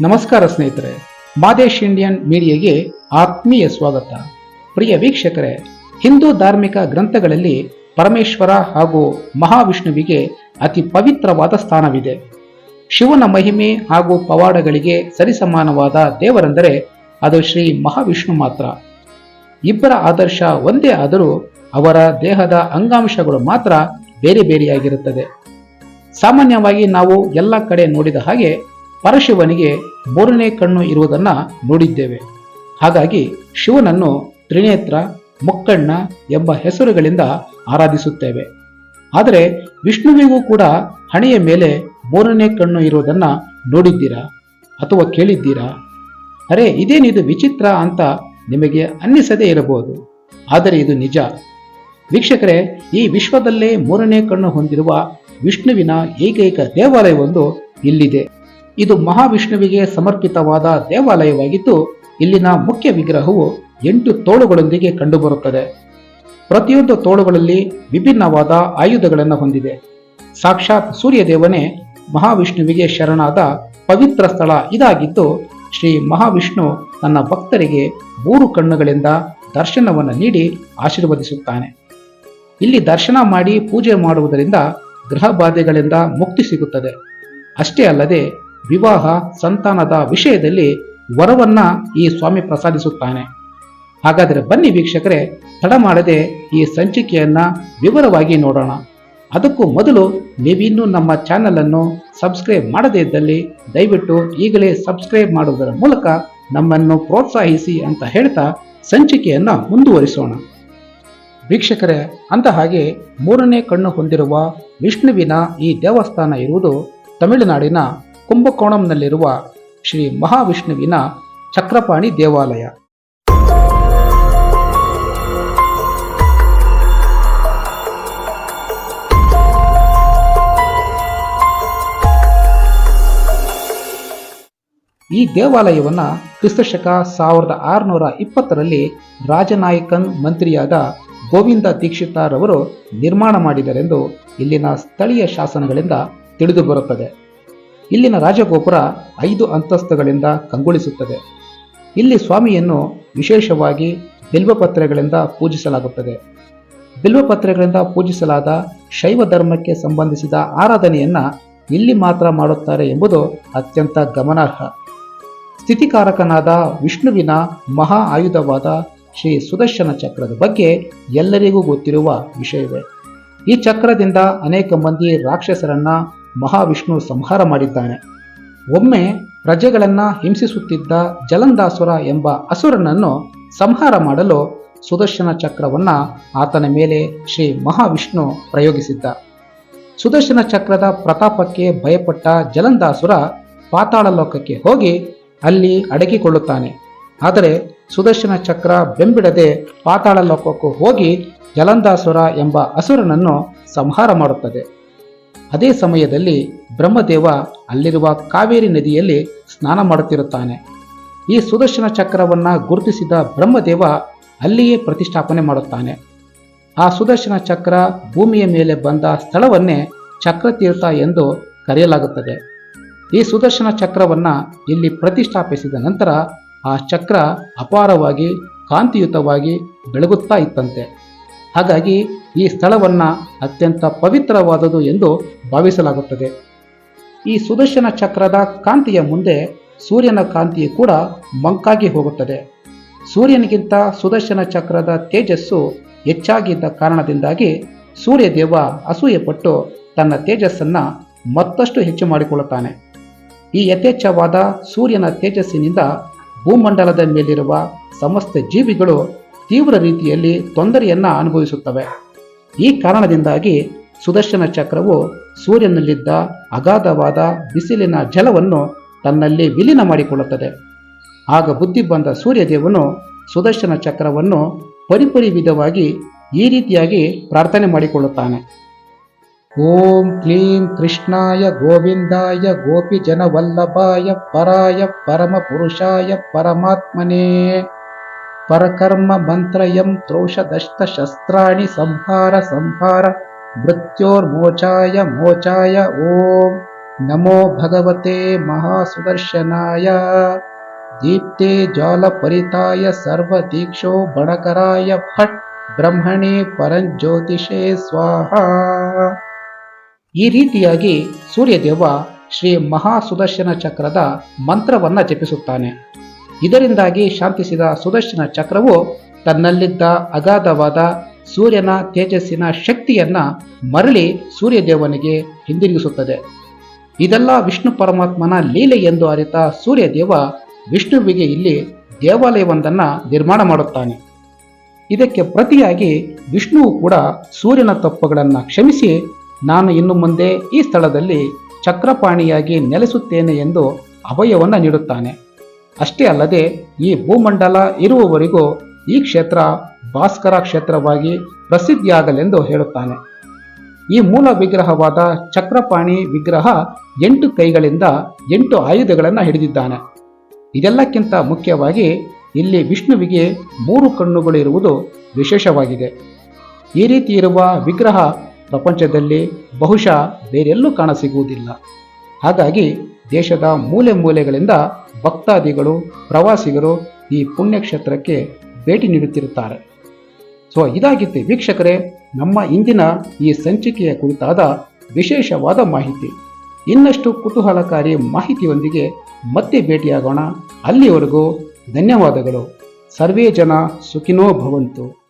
ನಮಸ್ಕಾರ ಸ್ನೇಹಿತರೆ ಮಾದೇಶ್ ಇಂಡಿಯನ್ ಮೀಡಿಯಾಗೆ ಆತ್ಮೀಯ ಸ್ವಾಗತ. ಪ್ರಿಯ ವೀಕ್ಷಕರೇ, ಹಿಂದೂ ಧಾರ್ಮಿಕ ಗ್ರಂಥಗಳಲ್ಲಿ ಪರಮೇಶ್ವರ ಹಾಗೂ ಮಹಾವಿಷ್ಣುವಿಗೆ ಅತಿ ಪವಿತ್ರವಾದ ಸ್ಥಾನವಿದೆ. ಶಿವನ ಮಹಿಮೆ ಹಾಗೂ ಪವಾಡಗಳಿಗೆ ಸರಿಸಮಾನವಾದ ದೇವರೆಂದರೆ ಅದು ಶ್ರೀ ಮಹಾವಿಷ್ಣು ಮಾತ್ರ. ಇಬ್ಬರ ಆದರ್ಶ ಒಂದೇ ಆದರೂ ಅವರ ದೇಹದ ಅಂಗಾಂಶಗಳು ಮಾತ್ರ ಬೇರೆ ಬೇರೆಯಾಗಿರುತ್ತದೆ. ಸಾಮಾನ್ಯವಾಗಿ ನಾವು ಎಲ್ಲ ಕಡೆ ನೋಡಿದ ಹಾಗೆ ಪರಶಿವನಿಗೆ ಮೂರನೇ ಕಣ್ಣು ಇರುವುದನ್ನು ನೋಡಿದ್ದೇವೆ. ಹಾಗಾಗಿ ಶಿವನನ್ನು ತ್ರಿನೇತ್ರ, ಮುಕ್ಕಣ್ಣ ಎಂಬ ಹೆಸರುಗಳಿಂದ ಆರಾಧಿಸುತ್ತೇವೆ. ಆದರೆ ವಿಷ್ಣುವಿಗೂ ಕೂಡ ಹಣೆಯ ಮೇಲೆ ಮೂರನೇ ಕಣ್ಣು ಇರುವುದನ್ನು ನೋಡಿದ್ದೀರಾ ಅಥವಾ ಕೇಳಿದ್ದೀರಾ? ಅರೆ ಇದೇನಿದು ವಿಚಿತ್ರ ಅಂತ ನಿಮಗೆ ಅನ್ನಿಸದೇ ಇರಬಹುದು. ಆದರೆ ಇದು ನಿಜ. ವೀಕ್ಷಕರೇ, ಈ ವಿಶ್ವದಲ್ಲೇ ಮೂರನೇ ಕಣ್ಣು ಹೊಂದಿರುವ ವಿಷ್ಣುವಿನ ಏಕೈಕ ದೇವಾಲಯವೊಂದು ಇಲ್ಲಿದೆ. ಇದು ಮಹಾವಿಷ್ಣುವಿಗೆ ಸಮರ್ಪಿತವಾದ ದೇವಾಲಯವಾಗಿದ್ದು, ಇಲ್ಲಿನ ಮುಖ್ಯ ವಿಗ್ರಹವು ಎಂಟು ತೋಳುಗಳೊಂದಿಗೆ ಕಂಡುಬರುತ್ತದೆ. ಪ್ರತಿಯೊಂದು ತೋಳುಗಳಲ್ಲಿ ವಿಭಿನ್ನವಾದ ಆಯುಧಗಳನ್ನು ಹೊಂದಿದೆ. ಸಾಕ್ಷಾತ್ ಸೂರ್ಯದೇವನೇ ಮಹಾವಿಷ್ಣುವಿಗೆ ಶರಣಾದ ಪವಿತ್ರ ಸ್ಥಳ ಇದಾಗಿದ್ದು, ಶ್ರೀ ಮಹಾವಿಷ್ಣು ತನ್ನ ಭಕ್ತರಿಗೆ ಮೂರು ಕಣ್ಣುಗಳಿಂದ ದರ್ಶನವನ್ನು ನೀಡಿ ಆಶೀರ್ವದಿಸುತ್ತಾನೆ. ಇಲ್ಲಿ ದರ್ಶನ ಮಾಡಿ ಪೂಜೆ ಮಾಡುವುದರಿಂದ ಗ್ರಹ ಬಾಧೆಗಳಿಂದ ಮುಕ್ತಿ ಸಿಗುತ್ತದೆ. ಅಷ್ಟೇ ಅಲ್ಲದೆ ವಿವಾಹ ಸಂತಾನದ ವಿಷಯದಲ್ಲಿ ವರವನ್ನ ಈ ಸ್ವಾಮಿ ಪ್ರಸಾದಿಸುತ್ತಾನೆ. ಹಾಗಾದರೆ ಬನ್ನಿ ವೀಕ್ಷಕರೇ, ತಡ ಮಾಡದೆ ಈ ಸಂಚಿಕೆಯನ್ನ ವಿವರವಾಗಿ ನೋಡೋಣ. ಅದಕ್ಕೂ ಮೊದಲು ನೀವಿನ್ನೂ ನಮ್ಮ ಚಾನೆಲ್ ಅನ್ನು ಸಬ್ಸ್ಕ್ರೈಬ್ ಮಾಡದೇ ಇದ್ದಲ್ಲಿ ದಯವಿಟ್ಟು ಈಗಲೇ ಸಬ್ಸ್ಕ್ರೈಬ್ ಮಾಡುವುದರ ಮೂಲಕ ನಮ್ಮನ್ನು ಪ್ರೋತ್ಸಾಹಿಸಿ ಅಂತ ಹೇಳ್ತಾ ಸಂಚಿಕೆಯನ್ನ ಮುಂದುವರಿಸೋಣ. ವೀಕ್ಷಕರೇ, ಅಂದ ಹಾಗೆ ಮೂರನೇ ಕಣ್ಣು ಹೊಂದಿರುವ ವಿಷ್ಣುವಿನ ಈ ದೇವಸ್ಥಾನ ಇರುವುದು ತಮಿಳುನಾಡಿನ ಕುಂಭಕೋಣಂನಲ್ಲಿರುವ ಶ್ರೀ ಮಹಾವಿಷ್ಣುವಿನ ಚಕ್ರಪಾಣಿ ದೇವಾಲಯ. ಈ ದೇವಾಲಯವನ್ನ ಕ್ರಿಸ್ತಶಕ ಸಾವಿರದ ಆರುನೂರ ಇಪ್ಪತ್ತರಲ್ಲಿ ರಾಜನಾಯಕನ್ ಮಂತ್ರಿಯಾದ ಗೋವಿಂದ ದೀಕ್ಷಿತಾರವರು ನಿರ್ಮಾಣ ಮಾಡಿದರೆಂದು ಇಲ್ಲಿನ ಸ್ಥಳೀಯ ಶಾಸನಗಳಿಂದ ತಿಳಿದು ಬರುತ್ತದೆ. ಇಲ್ಲಿನ ರಾಜಗೋಪುರ ಐದು ಅಂತಸ್ತುಗಳಿಂದ ಕಂಗೊಳಿಸುತ್ತದೆ. ಇಲ್ಲಿ ಸ್ವಾಮಿಯನ್ನು ವಿಶೇಷವಾಗಿ ಬಿಲ್ವಪತ್ರೆಗಳಿಂದ ಪೂಜಿಸಲಾಗುತ್ತದೆ. ಬಿಲ್ವಪತ್ರೆಗಳಿಂದ ಪೂಜಿಸಲಾದ ಶೈವ ಧರ್ಮಕ್ಕೆ ಸಂಬಂಧಿಸಿದ ಆರಾಧನೆಯನ್ನ ಇಲ್ಲಿ ಮಾತ್ರ ಮಾಡುತ್ತಾರೆ ಎಂಬುದು ಅತ್ಯಂತ ಗಮನಾರ್ಹ. ಸ್ಥಿತಿಕಾರಕನಾದ ವಿಷ್ಣುವಿನ ಮಹಾ ಆಯುಧವಾದ ಶ್ರೀ ಸುದರ್ಶನ ಚಕ್ರದ ಬಗ್ಗೆ ಎಲ್ಲರಿಗೂ ಗೊತ್ತಿರುವ ವಿಷಯವೇ. ಈ ಚಕ್ರದಿಂದ ಅನೇಕ ಮಂದಿ ರಾಕ್ಷಸರನ್ನ ಮಹಾವಿಷ್ಣು ಸಂಹಾರ ಮಾಡಿದ್ದಾನೆ. ಒಮ್ಮೆ ಪ್ರಜೆಗಳನ್ನು ಹಿಂಸಿಸುತ್ತಿದ್ದ ಜಲಂದಾಸುರ ಎಂಬ ಅಸುರನನ್ನು ಸಂಹಾರ ಮಾಡಲು ಸುದರ್ಶನ ಚಕ್ರವನ್ನು ಆತನ ಮೇಲೆ ಶ್ರೀ ಮಹಾವಿಷ್ಣು ಪ್ರಯೋಗಿಸಿದ್ದ. ಸುದರ್ಶನ ಚಕ್ರದ ಪ್ರತಾಪಕ್ಕೆ ಭಯಪಟ್ಟ ಜಲಂದಾಸುರ ಪಾತಾಳ ಲೋಕಕ್ಕೆ ಹೋಗಿ ಅಲ್ಲಿ ಅಡಗಿಕೊಳ್ಳುತ್ತಾನೆ. ಆದರೆ ಸುದರ್ಶನ ಚಕ್ರ ಬೆಂಬಿಡದೆ ಪಾತಾಳ ಲೋಕಕ್ಕೂ ಹೋಗಿ ಜಲಂದಾಸುರ ಎಂಬ ಅಸುರನನ್ನು ಸಂಹಾರ ಮಾಡುತ್ತದೆ. ಅದೇ ಸಮಯದಲ್ಲಿ ಬ್ರಹ್ಮದೇವ ಅಲ್ಲಿರುವ ಕಾವೇರಿ ನದಿಯಲ್ಲಿ ಸ್ನಾನ ಮಾಡುತ್ತಿರುತ್ತಾನೆ. ಈ ಸುದರ್ಶನ ಚಕ್ರವನ್ನು ಗುರುತಿಸಿದ ಬ್ರಹ್ಮದೇವ ಅಲ್ಲಿಯೇ ಪ್ರತಿಷ್ಠಾಪನೆ ಮಾಡುತ್ತಾನೆ. ಆ ಸುದರ್ಶನ ಚಕ್ರ ಭೂಮಿಯ ಮೇಲೆ ಬಂದ ಸ್ಥಳವನ್ನೇ ಚಕ್ರತೀರ್ಥ ಎಂದು ಕರೆಯಲಾಗುತ್ತದೆ. ಈ ಸುದರ್ಶನ ಚಕ್ರವನ್ನು ಇಲ್ಲಿ ಪ್ರತಿಷ್ಠಾಪಿಸಿದ ನಂತರ ಆ ಚಕ್ರ ಅಪಾರವಾಗಿ, ಕಾಂತಿಯುತವಾಗಿ ಬೆಳಗುತ್ತಾ ಇತ್ತಂತೆ. ಹಾಗಾಗಿ ಈ ಸ್ಥಳವನ್ನ ಅತ್ಯಂತ ಪವಿತ್ರವಾದದು ಎಂದು ಭಾವಿಸಲಾಗುತ್ತದೆ. ಈ ಸುದರ್ಶನ ಚಕ್ರದ ಕಾಂತಿಯ ಮುಂದೆ ಸೂರ್ಯನ ಕಾಂತಿಯು ಕೂಡ ಮಂಕಾಗಿ ಹೋಗುತ್ತದೆ. ಸೂರ್ಯನಿಗಿಂತ ಸುದರ್ಶನ ಚಕ್ರದ ತೇಜಸ್ಸು ಹೆಚ್ಚಾಗಿದ್ದ ಕಾರಣದಿಂದಾಗಿ ಸೂರ್ಯದೇವ ಅಸೂಯೆಪಟ್ಟು ತನ್ನ ತೇಜಸ್ಸನ್ನು ಮತ್ತಷ್ಟು ಹೆಚ್ಚು ಮಾಡಿಕೊಳ್ಳುತ್ತಾನೆ. ಈ ಯಥೇಚ್ಛವಾದ ಸೂರ್ಯನ ತೇಜಸ್ಸಿನಿಂದ ಭೂಮಂಡಲದ ಮೇಲಿರುವ ಸಮಸ್ತ ಜೀವಿಗಳು ತೀವ್ರ ರೀತಿಯಲ್ಲಿ ತೊಂದರೆಯನ್ನು ಅನುಭವಿಸುತ್ತವೆ. ಈ ಕಾರಣದಿಂದಾಗಿ ಸುದರ್ಶನ ಚಕ್ರವು ಸೂರ್ಯನಲ್ಲಿದ್ದ ಅಗಾಧವಾದ ಬಿಸಿಲಿನ ಜಲವನ್ನು ತನ್ನಲ್ಲಿ ವಿಲೀನ ಮಾಡಿಕೊಳ್ಳುತ್ತದೆ. ಆಗ ಬುದ್ಧಿ ಬಂದ ಸೂರ್ಯದೇವನು ಸುದರ್ಶನ ಚಕ್ರವನ್ನು ಪರಿಪರಿ ವಿಧವಾಗಿ ಈ ರೀತಿಯಾಗಿ ಪ್ರಾರ್ಥನೆ ಮಾಡಿಕೊಳ್ಳುತ್ತಾನೆ. ಓಂ ಕ್ಲೀಂ ಕೃಷ್ಣಾಯ ಗೋವಿಂದಾಯ ಗೋಪಿ ಜನವಲ್ಲಭಾಯ ಪರಾಯ ಪರಮ ಪುರುಷಾಯ ಪರಮಾತ್ಮನೇ. ಪರಕರ್ಮ ಮಂತ್ರಯಂ ತ್ರೌಷದಷ್ಟ ಶಸ್ತ್ರಾಣಿ ಸಂಹಾರ ಸಂಹಾರ ಮೃತ್ಯೋರ್ಮೋಚಾಯ ಮೋಚಾಯ ಓಂ ನಮೋ ಭಗವತೆ ಮಹಾಸುದರ್ಶನಾಯ. ದೀಪ್ತೆ ಜ್ವಾಲಪರಿತಾಯ ಸರ್ವದೀಕ್ಷೋ ಬಣಕರಾಯ ಫಟ್ ಬ್ರಹ್ಮಣಿ ಪರಂಜ್ಯೋತಿಷೇ ಸ್ವಾಹ. ಈ ರೀತಿಯಾಗಿ ಸೂರ್ಯದೇವ ಶ್ರೀ ಮಹಾಸುದರ್ಶನ ಚಕ್ರದ ಮಂತ್ರವನ್ನು ಜಪಿಸುತ್ತಾನೆ. ಇದರಿಂದಾಗಿ ಶಾಂತಿಸಿದ ಸುದರ್ಶನ ಚಕ್ರವು ತನ್ನಲ್ಲಿದ್ದ ಅಗಾಧವಾದ ಸೂರ್ಯನ ತೇಜಸ್ಸಿನ ಶಕ್ತಿಯನ್ನ ಮರಳಿ ಸೂರ್ಯದೇವನಿಗೆ ಹಿಂದಿರುಗಿಸುತ್ತದೆ. ಇದೆಲ್ಲ ವಿಷ್ಣು ಪರಮಾತ್ಮನ ಲೀಲೆ ಎಂದು ಅರಿತ ಸೂರ್ಯದೇವ ವಿಷ್ಣುವಿಗೆ ಇಲ್ಲಿ ದೇವಾಲಯವೊಂದನ್ನು ನಿರ್ಮಾಣ ಮಾಡುತ್ತಾನೆ. ಇದಕ್ಕೆ ಪ್ರತಿಯಾಗಿ ವಿಷ್ಣುವು ಕೂಡ ಸೂರ್ಯನ ತಪ್ಪುಗಳನ್ನು ಕ್ಷಮಿಸಿ, ನಾನು ಇನ್ನು ಮುಂದೆ ಈ ಸ್ಥಳದಲ್ಲಿ ಚಕ್ರಪಾಣಿಯಾಗಿ ನೆಲೆಸುತ್ತೇನೆ ಎಂದು ಅಭಯವನ್ನು ನೀಡುತ್ತಾನೆ. ಅಷ್ಟೇ ಅಲ್ಲದೆ ಈ ಭೂಮಂಡಲ ಇರುವವರೆಗೂ ಈ ಕ್ಷೇತ್ರ ಭಾಸ್ಕರ ಕ್ಷೇತ್ರವಾಗಿ ಪ್ರಸಿದ್ಧಿಯಾಗಲೆಂದು ಹೇಳುತ್ತಾನೆ. ಈ ಮೂಲ ವಿಗ್ರಹವಾದ ಚಕ್ರಪಾಣಿ ವಿಗ್ರಹ ಎಂಟು ಕೈಗಳಿಂದ ಎಂಟು ಆಯುಧಗಳನ್ನು ಹಿಡಿದಿದ್ದಾನೆ. ಇದೆಲ್ಲಕ್ಕಿಂತ ಮುಖ್ಯವಾಗಿ ಇಲ್ಲಿ ವಿಷ್ಣುವಿಗೆ ಮೂರು ಕಣ್ಣುಗಳಿರುವುದು ವಿಶೇಷವಾಗಿದೆ. ಈ ರೀತಿ ಇರುವ ವಿಗ್ರಹ ಪ್ರಪಂಚದಲ್ಲಿ ಬಹುಶಃ ಬೇರೆಲ್ಲೂ ಕಾಣಸಿಗುವುದಿಲ್ಲ. ಹಾಗಾಗಿ ದೇಶದ ಮೂಲೆ ಮೂಲೆಗಳಿಂದ ಭಕ್ತಾದಿಗಳು, ಪ್ರವಾಸಿಗರು ಈ ಪುಣ್ಯಕ್ಷೇತ್ರಕ್ಕೆ ಭೇಟಿ ನೀಡುತ್ತಿರುತ್ತಾರೆ. ಸೊ ಇದಾಗಿತ್ತು. ವೀಕ್ಷಕರೇ, ನಮ್ಮ ಇಂದಿನ ಈ ಸಂಚಿಕೆಯ ಕುರಿತಾದ ವಿಶೇಷವಾದ ಮಾಹಿತಿ. ಇನ್ನಷ್ಟು ಕುತೂಹಲಕಾರಿ ಮಾಹಿತಿಯೊಂದಿಗೆ ಮತ್ತೆ ಭೇಟಿಯಾಗೋಣ. ಅಲ್ಲಿವರೆಗೂ ಧನ್ಯವಾದಗಳು. ಸರ್ವೇ ಜನ ಸುಖಿನೋ ಭವಂತು.